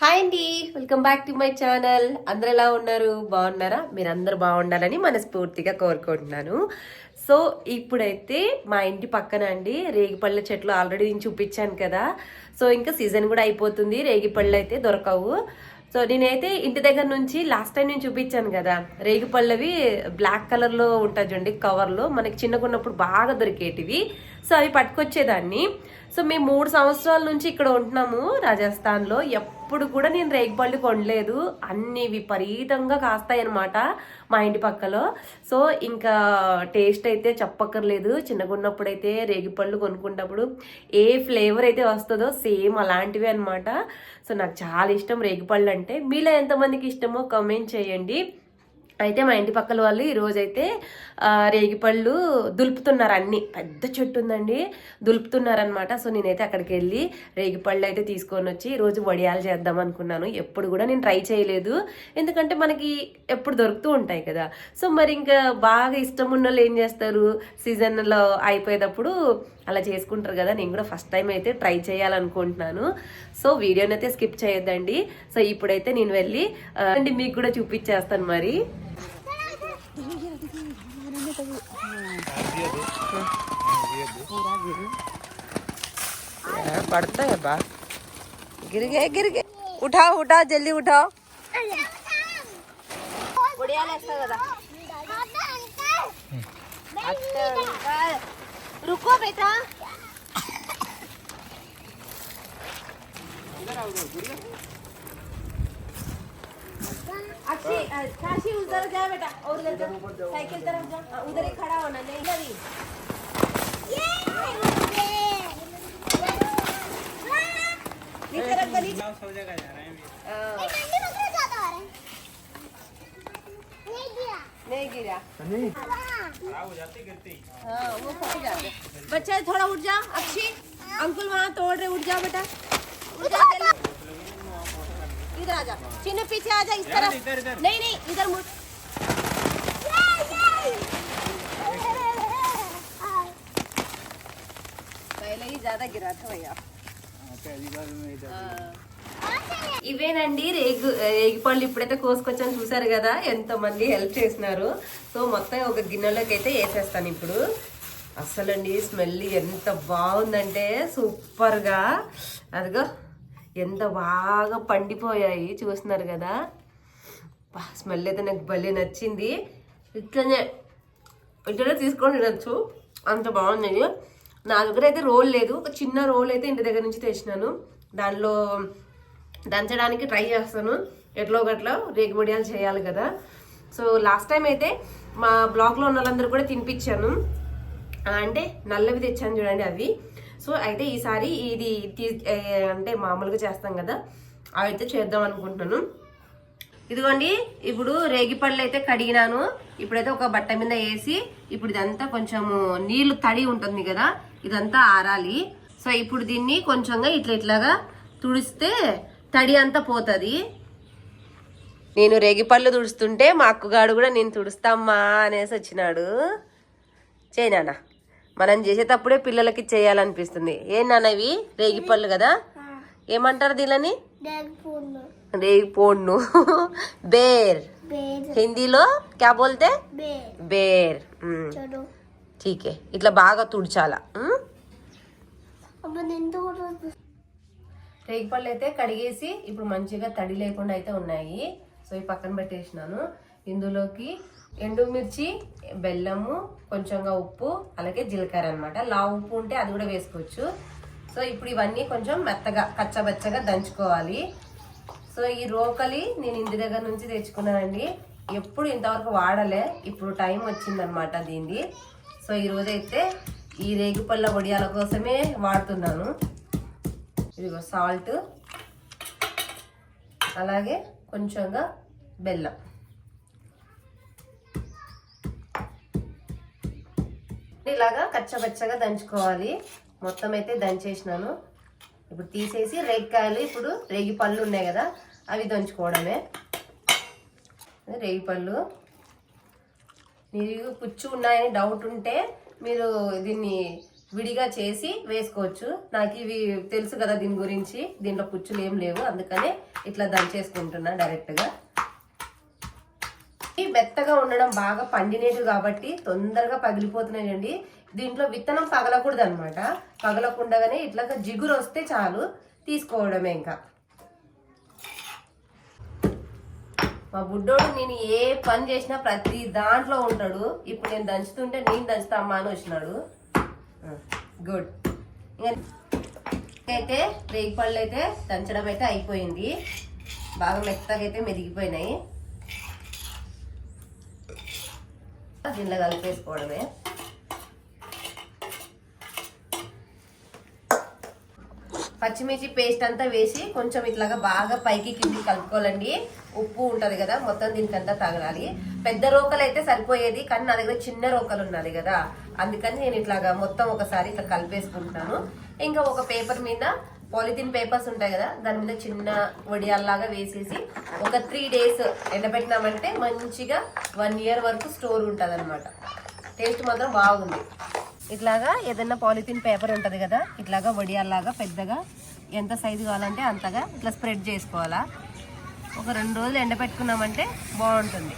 Hi అండి welcome back to my channel అందరు ఎలా ఉన్నారు? బాగున్నారా? మీరు అందరు బాగుండాలని మనస్ఫూర్తిగా కోరుకుంటున్నాను. సో ఇప్పుడైతే మా ఇంటి పక్కన అండి రేగిపళ్ళ చెట్లు ఆల్రెడీ నేను చూపించాను కదా. సో ఇంకా సీజన్ కూడా అయిపోతుంది రేగిపళ్ళు అయితే దొరకవు. సో నేనైతే ఇంటి దగ్గర నుంచి లాస్ట్ టైం నేను చూపించాను కదా రేగిపళ్ళవి బ్లాక్ కలర్లో ఉంటుంది చూడండి కవర్లో మనకి చిన్నగా ఉన్నప్పుడు బాగా దొరికేటివి. సో అవి పట్టుకొచ్చేదాన్ని. సో మేము మూడు సంవత్సరాల నుంచి ఇక్కడ ఉంటున్నాము రాజస్థాన్లో. ఎప్పుడు కూడా నేను రేగిపళ్ళు కొనలేదు. అన్ని విపరీతంగా కాస్తాయి అనమాట మా ఇంటి పక్కలో. సో ఇంకా టేస్ట్ అయితే చెప్పక్కర్లేదు. చిన్నగా అయితే రేగిపళ్ళు కొనుక్కున్నప్పుడు ఏ ఫ్లేవర్ అయితే వస్తుందో సేమ్ అలాంటివి అనమాట సో నాకు చాలా ఇష్టం రేగిపళ్ళు అంటే. మీలో ఎంతమందికి ఇష్టమో కమెంట్ చేయండి. అయితే మా ఇంటి పక్కల వాళ్ళు ఈరోజైతే రేగిపళ్ళు దులుపుతున్నారు అన్ని. పెద్ద చెట్టు ఉందండి. దులుపుతున్నారనమాట సో నేనైతే అక్కడికి వెళ్ళి రేగిపళ్ళు అయితే తీసుకొని వచ్చి ఈరోజు వడియాలు చేద్దాం అనుకున్నాను. ఎప్పుడు కూడా నేను ట్రై చేయలేదు. ఎందుకంటే మనకి ఎప్పుడు దొరుకుతూ ఉంటాయి కదా. సో మరి ఇంకా బాగా ఇష్టం ఉన్న వాళ్ళు ఏం చేస్తారు? సీజన్లో అయిపోయేటప్పుడు అలా చేసుకుంటారు కదా. నేను కూడా ఫస్ట్ టైం అయితే ట్రై చేయాలనుకుంటున్నాను. సో వీడియోనైతే స్కిప్ చేయొద్దండి. సో ఇప్పుడైతే నేను వెళ్ళి అండి మీకు కూడా చూపించేస్తాను మరి. पड़ता है बा गिर गए गिर गए। उठाओ उठाओ जल्दी उठाओ। बढ़िया लगता दादा। अंकल रुको बेटा। काशी उधर जा बेटा और उधर जा। साइकिल तरफ़ जा। उधर ही खड़ा होना नहीं ही इस तरफ़ गली हाँ, नहीं गिरा। हाँ वो फट जाते। बच्चा थोड़ा उठ जा अक्षी अंकुल वहाँ तोड़ रहे उठ जा बेटा। उठ जा। इधर आ जा चिन्ह पीछे आ जा इस तरफ नहीं नहीं इधर मुड़ पहले ही ज्यादा गिरा था भैया ఇవేనండి రేగు రేగిపళ్ళు ఇప్పుడైతే కోసుకొచ్చాను చూసారు కదా ఎంత మంది హెల్ప్ చేసినారు సో మొత్తం ఒక గిన్నెలోకి అయితే వేసేస్తాను ఇప్పుడు అస్సలండి స్మెల్ ఎంత బాగుందంటే సూపర్గా అదిగో ఎంత బాగా పండిపోయాయి చూస్తున్నారు కదా? స్మెల్ అయితే నాకు భలే నచ్చింది. ఇట్లనే ఇట్లనే తీసుకొని తినచ్చు. అంత బాగున్నాయి. నా దగ్గర అయితే రోల్ లేదు. ఒక చిన్న రోల్ అయితే ఇంటి దగ్గర నుంచి తెచ్చినాను. దానిలో దంచడానికి ట్రై చేస్తాను. ఎట్లో గట్లా రేగుబడియాలు చేయాలి కదా. సో లాస్ట్ టైం అయితే మా బ్లాగ్లో ఉన్న వాళ్ళందరూ కూడా తినిపించాను. అంటే నల్లవి తెచ్చాను చూడండి అవి. సో అయితే ఈసారి ఇది అంటే మామూలుగా చేస్తాం కదా అవి అయితే చేద్దాం అనుకుంటున్నాను. ఇదిగోండి ఇప్పుడు రేగిపళ్ళు అయితే కడిగినాను. ఇప్పుడైతే ఒక బట్ట మీద వేసి ఇప్పుడు ఇదంతా కొంచెము నీళ్ళు తడి ఉంటుంది కదా ఇదంతా ఆరాలి. సో ఇప్పుడు దీన్ని కొంచెంగా ఇట్లా ఇట్లాగా తుడిస్తే తడి అంతా పోతుంది. నేను రేగిపళ్ళు తుడుస్తుంటే మా అక్కగాడు కూడా నేను తుడుస్తామ్మా అనేసి వచ్చినాడు. చేయనా మనం చేసేటప్పుడే పిల్లలకి చేయాలనిపిస్తుంది. ఏందినవి రేగి పళ్ళు కదా? ఏమంటారు దీనిని రేగిపోండు బేర్. హిందీలో క్యా బోల్తే? బేర్. ఠీకే. ఇట్లా బాగా తుడిచాలా. రేగిపళ్ళు అయితే కడిగేసి ఇప్పుడు మంచిగా తడి లేకుండా అయితే ఉన్నాయి. సో ఈ పక్కన పెట్టేసినాను. ఇందులోకి ఎండుమిర్చి బెల్లము కొంచెంగా ఉప్పు అలాగే జీలకర్ర అనమాట లా ఉప్పు ఉంటే అది కూడా వేసుకోవచ్చు. సో ఇప్పుడు ఇవన్నీ కొంచెం మెత్తగా కచ్చబచ్చగా దంచుకోవాలి. సో ఈ రోకలి నేను ఇంటి దగ్గర నుంచి తెచ్చుకున్నానండి. ఎప్పుడు ఇంతవరకు వాడలే ఇప్పుడు టైం వచ్చిందనమాట దీనిది సో ఈరోజైతే ఈ రేగిపళ్ళ వడియాల కోసమే వాడుతున్నాను. ఇదిగో సాల్ట్ అలాగే కొంచెంగా బెల్లం. ఇలాగా కచ్చబచ్చగా దంచుకోవాలి. మొత్తం అయితే దంచేసినాను. ఇప్పుడు తీసేసి రేగికాయలు ఇప్పుడు రేగి పళ్ళు ఉన్నాయి కదా అవి దంచుకోవడమే. రేగి పళ్ళు. మీరు పుచ్చు ఉన్నాయని డౌట్ ఉంటే మీరు దీన్ని విడిగా చేసి వేసుకోవచ్చు. నాకు ఇవి తెలుసు కదా దీని గురించి. దీంట్లో పుచ్చులు ఏం లేవు. అందుకనే ఇట్లా దంచేసుకుంటున్నా డైరెక్ట్గా మెత్తగా ఉండడం బాగా పండినేటివి కాబట్టి తొందరగా పగిలిపోతున్నాయండి. దీంట్లో విత్తనం పగలకూడదు అనమాట పగలకుండగానే ఇట్లా జిగురు వస్తే చాలు. తీసుకోవడమే ఇంకా. మా బుడ్డోడు నేను ఏ పని చేసినా ప్రతి దాంట్లో ఉంటాడు. ఇప్పుడు నేను దంచుతుంటే నేను దంచుతా అమ్మా అని వచ్చినాడు. గుడ్. ఇంకా అయితే రేగి పళ్ళు అయితే దంచడం అయితే అయిపోయింది. బాగా మెత్తగా అయితే మెదిగిపోయినాయి. దీనిలో కలిపేసుకోవడమే. పచ్చిమిర్చి పేస్ట్ అంతా వేసి కొంచెం ఇట్లాగా బాగా పైకి కిందికి కలుపుకోవాలండి. ఉప్పు ఉంటుంది కదా మొత్తం దీనికంతా తగలాలి పెద్ద రోకలు అయితే సరిపోయేది కానీ నా దగ్గర చిన్న రోకలు ఉన్నది కదా. అందుకని నేను ఇట్లాగా మొత్తం ఒకసారి ఇట్లా కలిపేసుకుంటాను ఇంకా ఒక పేపర్ మీద పాలిథిన్ పేపర్స్ ఉంటాయి కదా దాని మీద చిన్న వడియాల్లాగా వేసేసి ఒక త్రీ డేస్ ఎండబెట్టినామంటే మంచిగా వన్ ఇయర్ వరకు స్టోర్ ఉంటుంది టేస్ట్ మాత్రం బాగుంది. ఇట్లాగా ఏదైనా పాలిథిన్ పేపర్ ఉంటుంది కదా ఇట్లాగా వడియాల్లాగా పెద్దగా ఎంత సైజు కావాలంటే అంతగా ఇట్లా స్ప్రెడ్ చేసుకోవాలా. ఒక రెండు రోజులు ఎండబెట్టుకున్నామంటే బాగుంటుంది.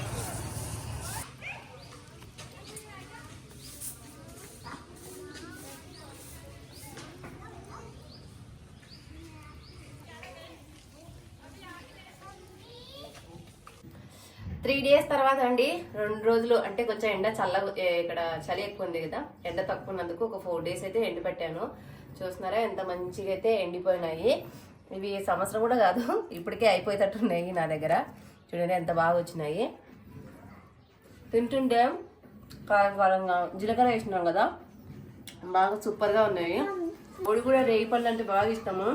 త్రీ డేస్ తర్వాత అండి రెండు రోజులు అంటే కొంచెం ఎండ చల్లగా ఇక్కడ చలి ఎక్కువ ఉంది కదా ఎండ తక్కువ ఉన్నందుకు ఒక ఫోర్ డేస్ అయితే ఎండి పెట్టాను. చూస్తున్నారా ఎంత మంచిగా అయితే ఎండిపోయినాయి. ఇవి సంవత్సరం కూడా కాదు ఇప్పటికే అయిపోయేటట్టు ఉన్నాయి నా దగ్గర. చూడండి ఎంత బాగా వచ్చినాయి. తింటుంటే కారంగా జీలకర్ర వేసినాం కదా బాగా సూపర్గా ఉన్నాయి. పొడి కూడా రేగి పళ్ళు అంటే బాగా ఇష్టము.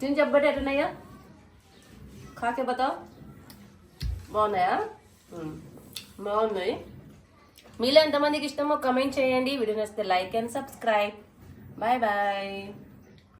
తిని చెప్పబట్టి ఎట్టున్నాయా కాకే బతావు బాగున్నాయా? బాగున్నాయి మీలో ఎంతమందికి ఇష్టమో కమెంట్ చేయండి. వీడియో నచ్చితే like and subscribe bye bye